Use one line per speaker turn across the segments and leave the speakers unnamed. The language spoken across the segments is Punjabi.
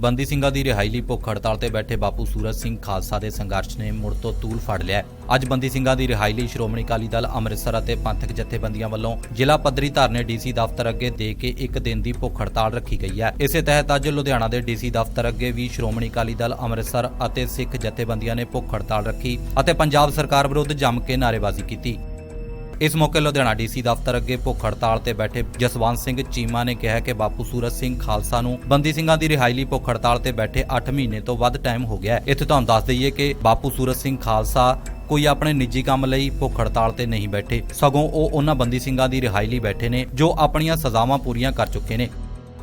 ਬੰਦੀ ਸਿੰਘਾਂ ਦੀ ਰਿਹਾਈ ਲਈ ਭੁੱਖ ਹੜਤਾਲ ਤੇ ਬੈਠੇ ਬਾਪੂ ਸੂਰਜ ਸਿੰਘ ਖਾਲਸਾ ਦੇ ਸੰਘਰਸ਼ ਨੇ ਮੁੜ ਤੋਂ ਤੂਲ ਫੜ ਲਿਆ ਅੱਜ ਬੰਦੀ ਸਿੰਘਾਂ ਦੀ ਰਿਹਾਈ ਲਈ ਸ਼੍ਰੋਮਣੀ ਅਕਾਲੀ ਦਲ ਅੰਮ੍ਰਿਤਸਰ ਅਤੇ ਪੰਥਕ ਜਥੇਬੰਦੀਆਂ ਵੱਲੋਂ ਜ਼ਿਲ੍ਹਾ ਪੱਧਰੀ ਧਰਨੇ ਡੀਸੀ ਦਫ਼ਤਰ ਅੱਗੇ ਦੇ ਕੇ ਇੱਕ ਦਿਨ ਦੀ ਭੁੱਖ ਹੜਤਾਲ ਰੱਖੀ ਗਈ ਹੈ। ਇਸੇ ਤਹਿਤ ਅੱਜ ਲੁਧਿਆਣਾ ਦੇ ਡੀਸੀ ਦਫ਼ਤਰ ਅੱਗੇ ਵੀ ਸ਼੍ਰੋਮਣੀ ਅਕਾਲੀ ਦਲ ਅੰਮ੍ਰਿਤਸਰ ਅਤੇ ਸਿੱਖ ਜਥੇਬੰਦੀਆਂ ਨੇ ਭੁੱਖ ਹੜਤਾਲ ਰੱਖੀ ਅਤੇ ਪੰਜਾਬ ਸਰਕਾਰ ਵਿਰੁੱਧ ਜੰਮ ਕੇ ਨਾਅਰੇਬਾਜ਼ੀ ਕੀਤੀ। ਇਸ ਮੌਕੇ ਲੁਧਿਆਣਾ ਡੀਸੀ ਦਫ਼ਤਰ ਅੱਗੇ ਭੁੱਖ ਹੜਤਾਲ ਤੇ ਬੈਠੇ ਜਸਵੰਤ ਸਿੰਘ ਚੀਮਾ ਨੇ ਕਿਹਾ ਕਿ ਬਾਪੂ ਸੂਰਜ ਸਿੰਘ ਖਾਲਸਾ ਨੂੰ ਬੰਦੀ ਸਿੰਘਾਂ ਦੀ ਰਿਹਾਈ ਲਈ ਭੁੱਖ ਹੜਤਾਲ ਤੇ ਬੈਠੇ 8 ਮਹੀਨੇ ਤੋਂ ਵੱਧ ਟਾਈਮ ਹੋ ਗਿਆ ਹੈ। ਇੱਥੇ ਤੁਹਾਨੂੰ ਦੱਸ ਦਈਏ ਕਿ ਬਾਪੂ ਸੂਰਜ ਸਿੰਘ ਖਾਲਸਾ ਕੋਈ ਆਪਣੇ ਨਿੱਜੀ ਕੰਮ ਲਈ ਭੁੱਖ ਹੜਤਾਲ ਤੇ ਨਹੀਂ ਬੈਠੇ। ਸਗੋਂ ਉਹ ਉਹਨਾਂ ਬੰਦੀ ਸਿੰਘਾਂ ਦੀ ਰਿਹਾਈ ਲਈ ਬੈਠੇ ਨੇ ਜੋ ਆਪਣੀਆਂ ਸਜ਼ਾਵਾਂ ਪੂਰੀਆਂ ਕਰ ਚੁੱਕੇ ਨੇ।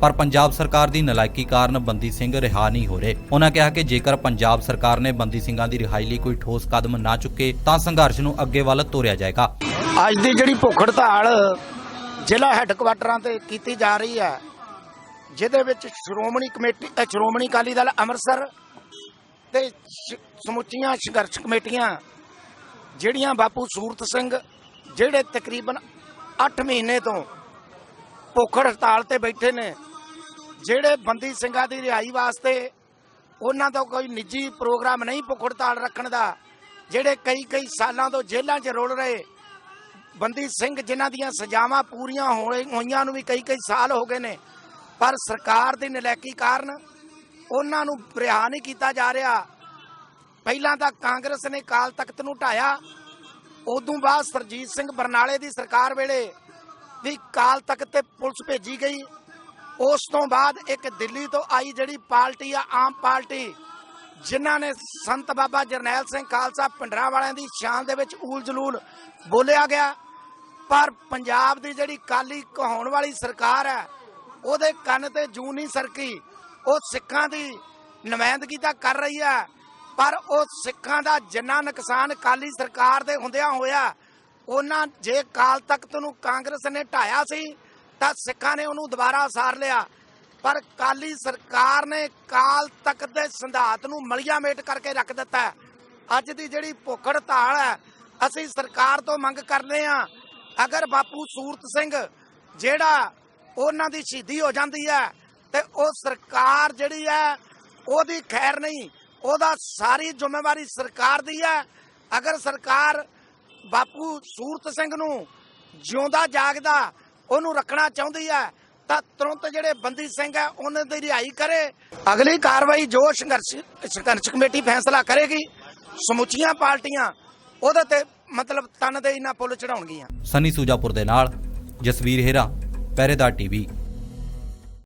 ਪਰ ਪੰਜਾਬ ਸਰਕਾਰ ਦੀ ਨਲਾਇਕੀ ਕਾਰਨ ਬੰਦੀ ਸਿੰਘ ਰਿਹਾ ਨਹੀਂ ਹੋ ਰਹੇ। ਉਹਨਾਂ ਕਿਹਾ ਕਿ ਜੇਕਰ ਪੰਜਾਬ ਸਰਕਾਰ ਨੇ ਬੰਦੀ ਸਿੰਘਾਂ ਦੀ ਰਿਹਾਈ ਲਈ ਕੋਈ ਠੋਸ ਕਦਮ ਨਾ ਚੁੱਕੇ ਤਾਂ ਸੰਘਰਸ਼ ਨੂੰ ਅੱਗੇ ਵੱਲ ਤੋਰਿਆ ਜਾਏਗਾ।
ਅੱਜ ਦੀ ਜਿਹੜੀ ਭੁੱਖ ਹੜਤਾਲ ਜ਼ਿਲ੍ਹਾ ਹੈੱਡਕੁਆਟਰਾਂ ਤੇ ਕੀਤੀ ਜਾ ਰਹੀ ਹੈ, ਜਿਹਦੇ ਵਿੱਚ ਸ਼੍ਰੋਮਣੀ ਕਮੇਟੀ ਸ਼੍ਰੋਮਣੀ ਅਕਾਲੀ ਦਲ ਅੰਮ੍ਰਿਤਸਰ ਤੇ ਸਮੁੱਚੀਆਂ ਸੰਘਰਸ਼ ਕਮੇਟੀਆਂ, ਜਿਹੜੀਆਂ ਬਾਪੂ ਸੂਰਤ ਸਿੰਘ, ਜਿਹੜੇ ਤਕਰੀਬਨ 8 ਮਹੀਨੇ ਤੋਂ ਭੁੱਖ ਹੜਤਾਲ ਤੇ ਬੈਠੇ ਨੇ, ਜਿਹੜੇ ਬੰਦੀ ਸਿੰਘਾਂ ਦੀ ਰਿਹਾਈ ਵਾਸਤੇ ਉਹਨਾਂ ਦਾ ਕੋਈ ਨਿੱਜੀ ਪ੍ਰੋਗਰਾਮ ਨਹੀਂ ਭੁੱਖ ਹੜਤਾਲ ਰੱਖਣ ਦਾ, ਜਿਹੜੇ ਕਈ ਕਈ ਸਾਲਾਂ ਤੋਂ ਜੇਲ੍ਹਾਂ 'ਚ ਰੁਲ ਰਹੇ ਬੰਦੀ ਸਿੰਘ ਜਿਨ੍ਹਾਂ ਦੀਆਂ ਸਜ਼ਾਵਾਂ ਪੂਰੀਆਂ ਹੋਏ- ਹੋਈਆਂ ਨੂੰ ਵੀ ਕਈ ਕਈ ਸਾਲ ਹੋ ਗਏ ਨੇ, ਪਰ ਸਰਕਾਰ ਦੀ ਨਲੈਕੀ ਕਾਰਨ ਉਹਨਾਂ ਨੂੰ ਰਿਹਾ ਨਹੀਂ ਕੀਤਾ ਜਾ ਰਿਹਾ। ਪਹਿਲਾਂ ਤਾਂ ਕਾਂਗਰਸ ਨੇ ਕਾਲ ਤਖਤ ਨੂੰ ਢਾਇਆ। ਉਦੋਂ ਬਾਅਦ ਸਰਜੀਤ ਸਿੰਘ ਬਰਨਾਲੇ ਦੀ ਸਰਕਾਰ ਵੇਲੇ ਵੀ ਕਾਲ ਤਖਤ ਤੇ ਪੁਲਿਸ ਭੇਜੀ ਗਈ। ਉਸ ਤੋਂ ਬਾਅਦ ਇੱਕ ਦਿੱਲੀ ਤੋਂ ਆਈ ਜਿਹੜੀ ਪਾਰਟੀ ਆ, ਆਮ ਪਾਰਟੀ, ਜਿਨ੍ਹਾਂ ਨੇ ਸੰਤ ਬਾਬਾ ਜਰਨੈਲ ਸਿੰਘ ਖਾਲਸਾ ਪਿੰਡਰਾਂ ਵਾਲਿਆਂ ਦੀ ਸ਼ਾਨ ਦੇ ਵਿੱਚ ਊਲ ਜਲੂਲ ਬੋਲਿਆ ਗਿਆ। ਪਰ ਪੰਜਾਬ ਦੀ ਜਿਹੜੀ ਕਾਲੀ ਕਹਾਉਣ ਵਾਲੀ ਸਰਕਾਰ ਹੈ, ਉਹਦੇ ਕੰਨ ਤੇ ਜੂ ਨਹੀਂ ਸਰਕੀ। ਉਹ ਸਿੱਖਾਂ ਦੀ ਨੁਮਾਇੰਦਗੀ ਤਾਂ ਕਰ ਰਹੀ ਹੈ, ਪਰ ਉਹ ਸਿੱਖਾਂ ਦਾ ਜਿੰਨਾ ਨੁਕਸਾਨ ਕਾਲੀ ਸਰਕਾਰ ਦੇ ਹੁੰਦਿਆਂ ਹੋਇਆ, ਉਹਨਾਂ ਜੇ ਕਾਲ ਤਖਤ ਨੂੰ ਕਾਂਗਰਸ ਨੇ ਢਾਇਆ ਸੀ, ਤਾਂ ਸਿੱਖਾਂ ਨੇ ਉਹਨੂੰ ਦੁਬਾਰਾ ਸਾਰ ਲਿਆ। ਪਰ ਕਾਲੀ ਸਰਕਾਰ ਨੇ ਕਾਲ ਤਖਤ ਦੇ ਸੰਧਾਤ ਨੂੰ ਮਲੀਆ ਮੇਟ ਕਰਕੇ ਰੱਖ ਦਿੱਤਾ ਅੱਜ ਦੀ ਜਿਹੜੀ ਭੁੱਖ ਹੜਤਾਲ ਹੈ, ਅਸੀਂ ਸਰਕਾਰ ਤੋਂ ਮੰਗ ਕਰਦੇ ਹਾਂ ਅਗਰ ਬਾਪੂ ਸੂਰਤ ਸਿੰਘ ਜਿਹੜਾ ਉਹਨਾਂ ਦੀ ਸ਼ਹੀਦੀ ਹੋ ਜਾਂਦੀ ਹੈ ਤੇ ਉਹ ਸਰਕਾਰ ਜਿਹੜੀ ਹੈ ਉਹਦੀ ਖੈਰ ਨਹੀਂ, ਉਹਦਾ ਸਾਰੀ ਜ਼ਿੰਮੇਵਾਰੀ ਸਰਕਾਰ ਦੀ ਹੈ। ਅਗਰ ਸਰਕਾਰ ਬਾਪੂ ਸੂਰਤ ਸਿੰਘ ਨੂੰ ਜਿਉਂਦਾ ਜਾਗਦਾ, ਉਹਨੂੰ ਰੱਖਣਾ ਚਾਹੁੰਦੀ ਹੈ, ਤਾਂ ਤੁਰੰਤ ਜਿਹੜੇ ਬੰਦੀ ਸਿੰਘ ਹੈ, ਉਹਨਾਂ ਦੀ ਰਿਹਾਈ ਕਰੇ। ਅਗਲੀ ਕਾਰਵਾਈ ਜੋ ਸੰਘਰਸ਼ ਸੰਘਰਸ਼ ਕਮੇਟੀ ਫੈਸਲਾ ਕਰੇਗੀ, ਸਮੁੱਚੀਆਂ ਪਾਰਟੀਆਂ, ਉਹਦੇ ਤੇ ਮਤਲਬ ਤਨ ਦੇ ਇਹਨਾਂ ਪੁੱਲ ਚੜਾਉਣਗੀਆਂ।
ਸਨੀ ਸੂਜਾਪੁਰ ਦੇ ਨਾਲ ਜਸਵੀਰ ਹੇਰਾ ਪਹਿਰੇਦਾਰ ਟੀਵੀ।